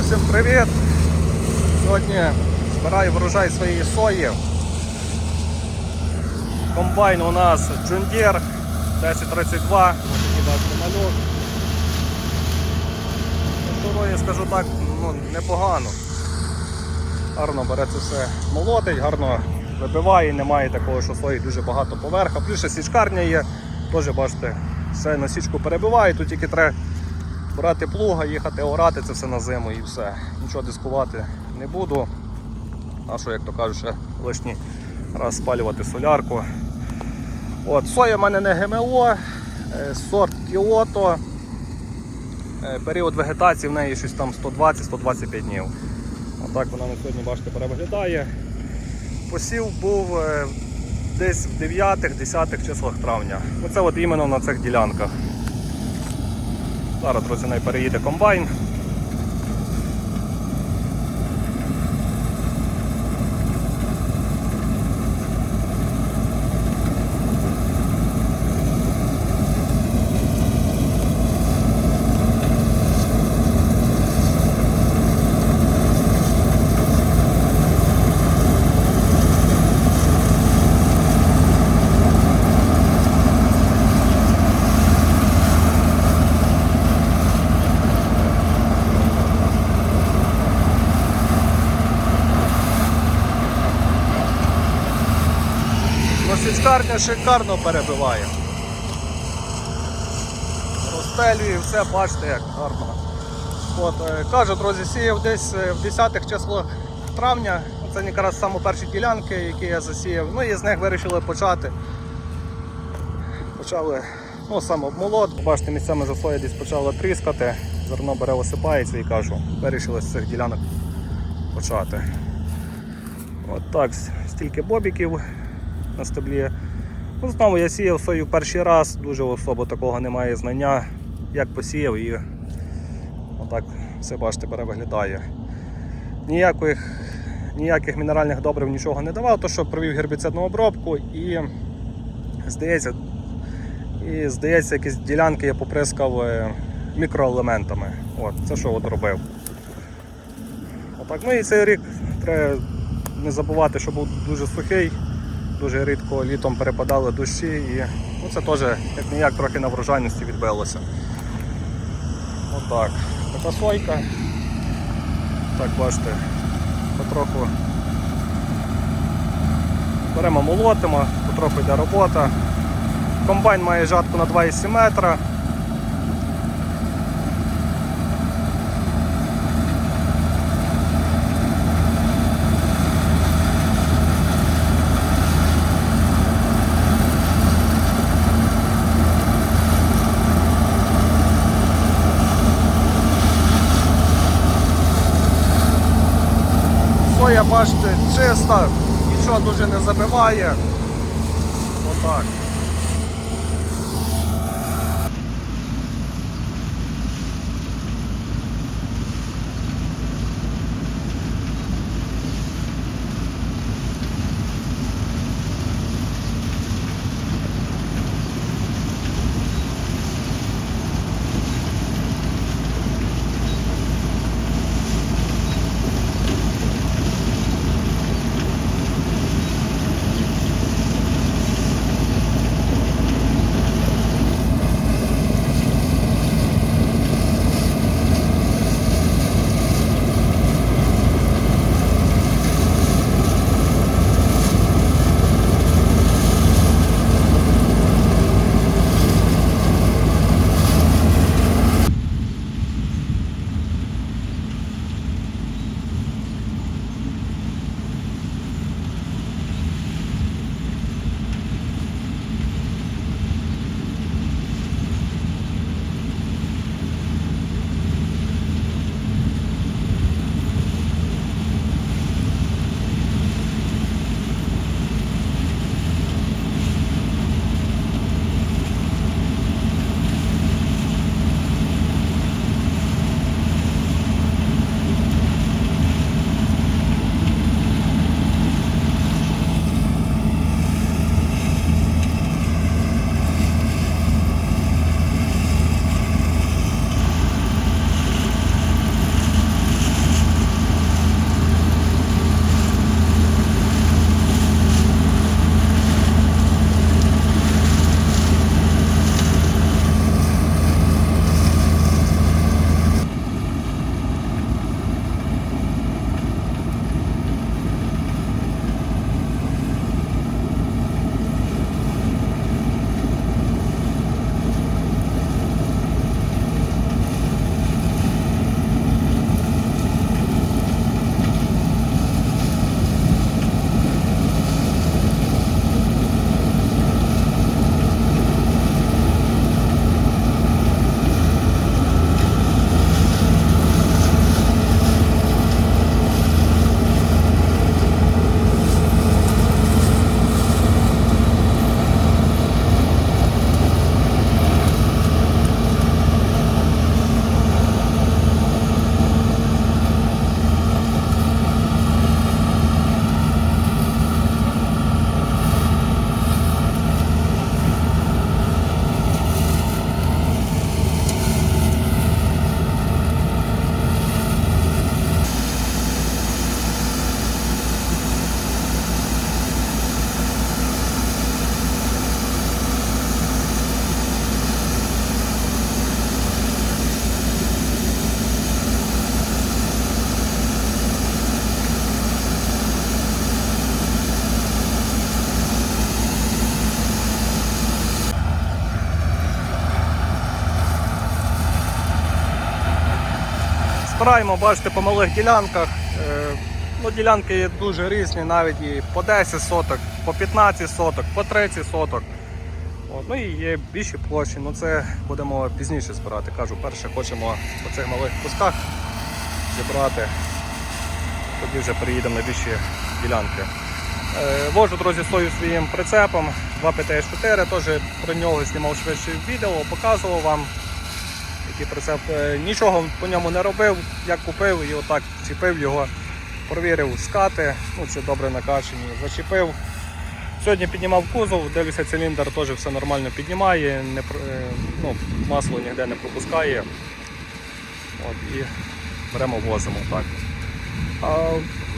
всім привіт! Сьогодні збираю врожай своєї сої. Комбайн у нас Deere 1032. Ось такий бачите малюк. Сорою, скажу так, ну, непогано. Гарно бере це все молотить, гарно вибиває, немає такого, що сої дуже багато поверха. Плюс ще січкарня є, теж бачите, все на січку перебиває, тут тільки треба брати плуга, їхати орати це все на зиму і все. Нічого дискувати не буду. А що, як то кажуть, лишній раз спалювати солярку. От, Соя в мене не ГМО, е, сорт Кіото. Е, Період вегетації в неї щось там 120-125 днів. Отак вона на сьогодні, бачите, перевиглядає. Посів був е, десь в 9-10 числах травня. Оце от іменно на цих ділянках. Зараз, друзі, не переїде комбайн. Ну, шикарно перебиває. Розстелює все, бачите, як гарно. От, е, кажу, друзі, сіяв десь е, в 10-х числах травня. Це якраз саме перші ділянки, які я засіяв. Ну і з них вирішили почати. Почали ну, саме обмолот. Бачите, місцями соя десь почало тріскати, зерно бере осипається і кажу, вирішили з цих ділянок почати. От так, стільки бобіків на стеблі. Ну, знову я сіяв сою перший раз, дуже особо такого немає знання, як посіяв і отак все бачите, перевиглядає. Ніяких, ніяких мінеральних добрив нічого не давав, то що провів гербіцидну обробку і здається, і здається, якісь ділянки я поприскав е, мікроелементами. От, це що от робив. Отак. Ну і цей рік треба не забувати, що був дуже сухий. Дуже рідко літом перепадали дощі і ну, це теж як ніяк трохи на врожайності відбилося. Отак. Така сойка. Так, бачите, потроху беремо молотимо, потроху йде робота. Комбайн має жатку на 2,7 метра. Соя, бачите, чиста, нічого дуже не забиває. Отак. Збираємо, бачите, по малих ділянках. Е, Ну, ділянки є дуже різні, навіть і по 10 соток, по 15 соток, по 30 соток. От, ну і є більші площі, ну це будемо пізніше збирати. Кажу, перше хочемо по цих малих кусках зібрати, тоді вже переїдемо на більші ділянки. Е, Вожу, друзі, сою своїм прицепом 2 ПТС-4, теж про нього знімав швидше відео, показував вам, який прицеп. Е, Нічого по ньому не робив, як купив і отак чіпив його, провірив скати, ну чи добре накачані, зачепив. Сьогодні піднімав кузов, дивлюся, циліндр теж все нормально піднімає, не, е, ну, масло ніде не пропускає. От, і беремо возимо так. А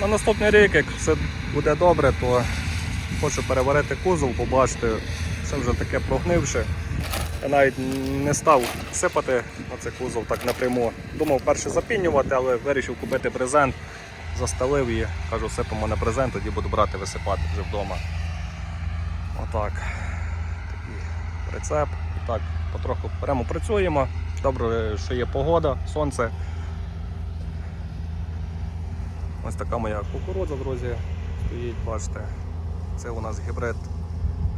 на наступний рік, як все буде добре, то хочу переварити кузов, побачити, це вже таке прогнивше. Навіть не став сипати цей кузов так напряму. Думав перше запінювати, але вирішив купити брезент, застелив і кажу, сипемо на брезент, тоді буду брати висипати вже вдома. Отак. Такий прицеп. Так, потроху беремо працюємо. Добре, що є погода, сонце. Ось така моя кукурудза, друзі, стоїть, бачите. Це у нас гібрид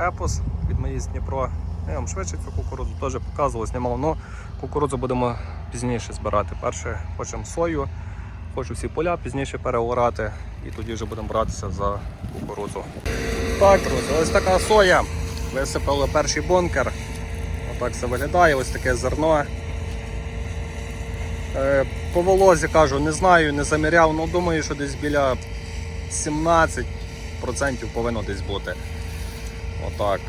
Епос від моїй з Дніпро. Я вам швидше цю кукурудзу теж показував, знімав, але кукурудзу будемо пізніше збирати. Перше хочемо сою, хочу всі поля пізніше переорати і тоді вже будемо братися за кукурудзу. Так, друзі, ось така соя. Висипали перший бункер. Отак все виглядає, ось таке зерно. Е, По волозі кажу, не знаю, не заміряв, але думаю, що десь біля 17% повинно десь бути. Отак.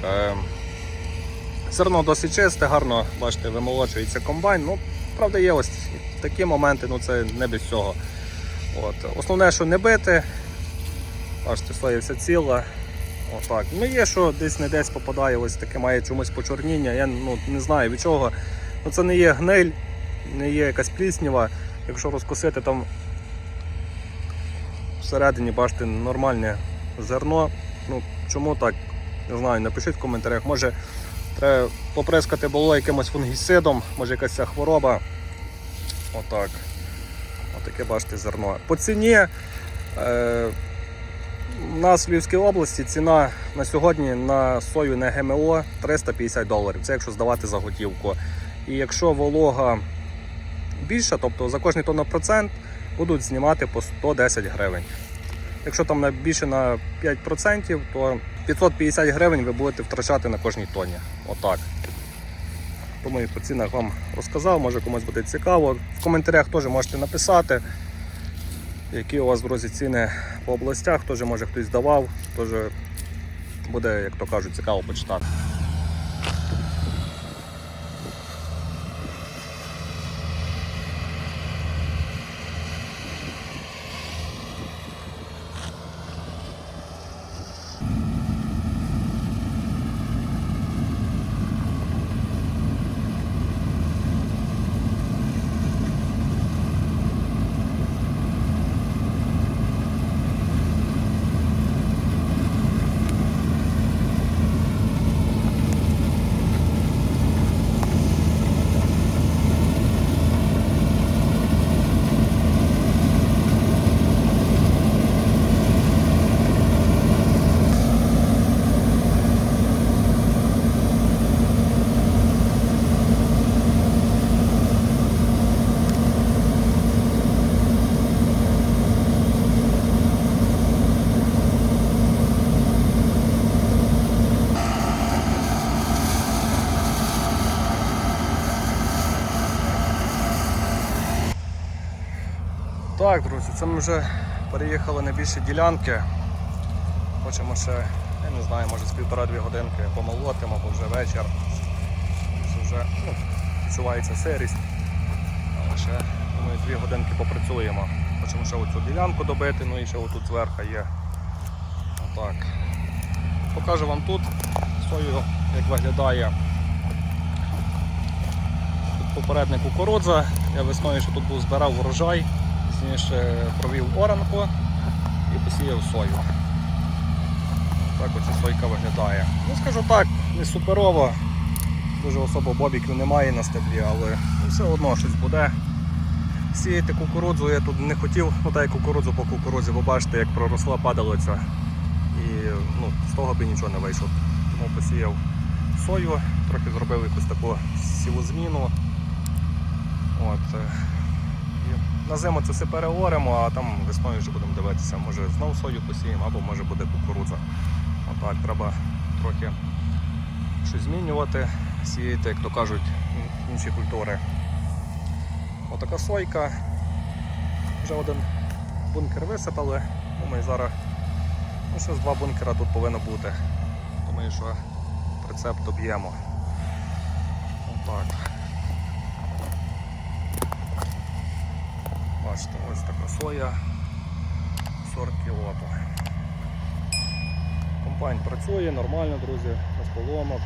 Зерно досить чисте, гарно, бачите, вимолочується комбайн. Ну, правда, є ось такі моменти, ну це не без цього. От. Основне, що не бити. Бачите, соя вся ціла. Отак. Ну є, що десь не десь попадає, ось таке має чомусь почорніння. Я ну, не знаю від чого. Ну, це не є гниль, не є якась пліснява. Якщо розкосити там всередині, бачите, нормальне зерно. Ну, чому так? Не знаю, напишіть в коментарях. Може треба поприскати було якимось фунгіцидом, може якась ця хвороба. Отак. Отаке бачите зерно. По ціні. Е, у нас в Львівській області ціна на сьогодні на сою на ГМО 350 доларів. Це якщо здавати за готівку. І якщо волога більша, тобто за кожний тонна процент будуть знімати по 110 гривень. Якщо там більше на 5%, то 550 гривень ви будете втрачати на кожній тоні. Отак. Тому і по цінах вам розказав, може комусь буде цікаво. В коментарях теж можете написати, які у вас, друзі, ціни по областях, теж може хтось давав, теж буде, як то кажуть, цікаво почитати. Так, друзі, це ми вже переїхали на більші ділянки. Хочемо ще, я не знаю, може з півтора-дві годинки помолотимо, бо вже вечір. Вже ну, відчувається сирість. Але ще думаю, дві годинки попрацюємо. Хочемо ще оцю ділянку добити, ну і ще отут зверху є. Отак. Покажу вам тут сою, як виглядає. Тут попередня кукурудза. Я весною ще тут був збирав врожай, пізніше провів оранку і посіяв сою. Так оця сойка виглядає. Ну скажу так, не суперово, дуже особо бобіків немає на стеблі, але все одно щось буде. сіяти кукурудзу я тут не хотів, ну так як кукурудзу по кукурудзі, ви бачите, як проросла падалиця. І ну, з того би нічого не вийшло. Тому посіяв сою, трохи зробив якусь таку сіву зміну. От. На зиму це все переоремо, а там весною вже будемо дивитися. Може знову сою посіємо, або може буде кукурудза. Отак, треба трохи щось змінювати, сіяти, як то кажуть, інші культури. Отака сойка. Вже один бункер висипали. Думаю, зараз ну, з два бункера тут повинно бути. Думаю, що прицеп доб'ємо. Отак. Бачите, ось така соя. Сорт кілото. Компань працює нормально, друзі, без поломок.